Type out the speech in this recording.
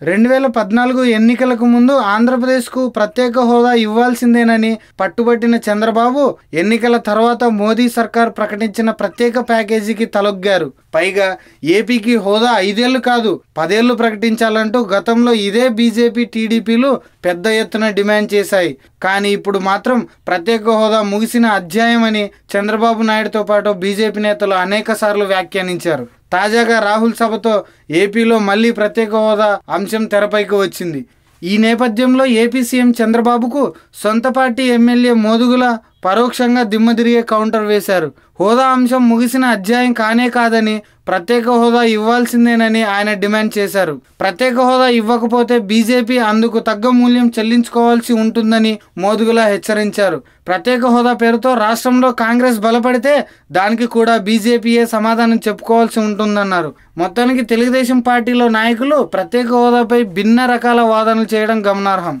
రెండు వేల పద్నాలుగు ఎన్నికలకు ముందు ఆంధ్రప్రదేశ్కు ప్రత్యేక హోదా ఇవ్వాల్సిందేనని పట్టుబట్టిన చంద్రబాబు ఎన్నికల తర్వాత మోదీ సర్కార్ ప్రకటించిన ప్రత్యేక ప్యాకేజీకి తలొగ్గారు. పైగా ఏపీకి హోదా ఐదేళ్ళు కాదు పదేళ్ళు ప్రకటించాలంటూ గతంలో ఇదే బీజేపీ టీడీపీలు పెద్ద ఎత్తున డిమాండ్ చేశాయి. కానీ ఇప్పుడు మాత్రం ప్రత్యేక హోదా ముగిసిన అధ్యాయమని చంద్రబాబు నాయుడుతో పాటు బీజేపీ నేతలు అనేక సార్లు వ్యాఖ్యానించారు. తాజాగా రాహుల్ సభతో ఏపీలో మళ్ళీ ప్రత్యేక హోదా అంశం తెరపైకి వచ్చింది. ఈ నేపథ్యంలో ఏపీ సీఎం చంద్రబాబుకు సొంత పార్టీ ఎమ్మెల్యే మోదుగుల పరోక్షంగా దిమ్మదిరిగే కౌంటర్ వేశారు. హోదా అంశం ముగిసిన అధ్యాయం కానే కాదని ప్రత్యేక హోదా ఇవ్వాల్సిందేనని ఆయన డిమాండ్ చేశారు. ప్రత్యేక హోదా ఇవ్వకపోతే బీజేపీ అందుకు తగ్గ మూల్యం చెల్లించుకోవాల్సి ఉంటుందని మోదుగులా హెచ్చరించారు. ప్రత్యేక హోదా పేరుతో రాష్ట్రంలో కాంగ్రెస్ బలపడితే దానికి కూడా బీజేపీయే సమాధానం చెప్పుకోవాల్సి ఉంటుందన్నారు. మొత్తానికి తెలుగుదేశం పార్టీలో నాయకులు ప్రత్యేక హోదాపై భిన్న రకాల వాదనలు చేయడం గమనార్హం.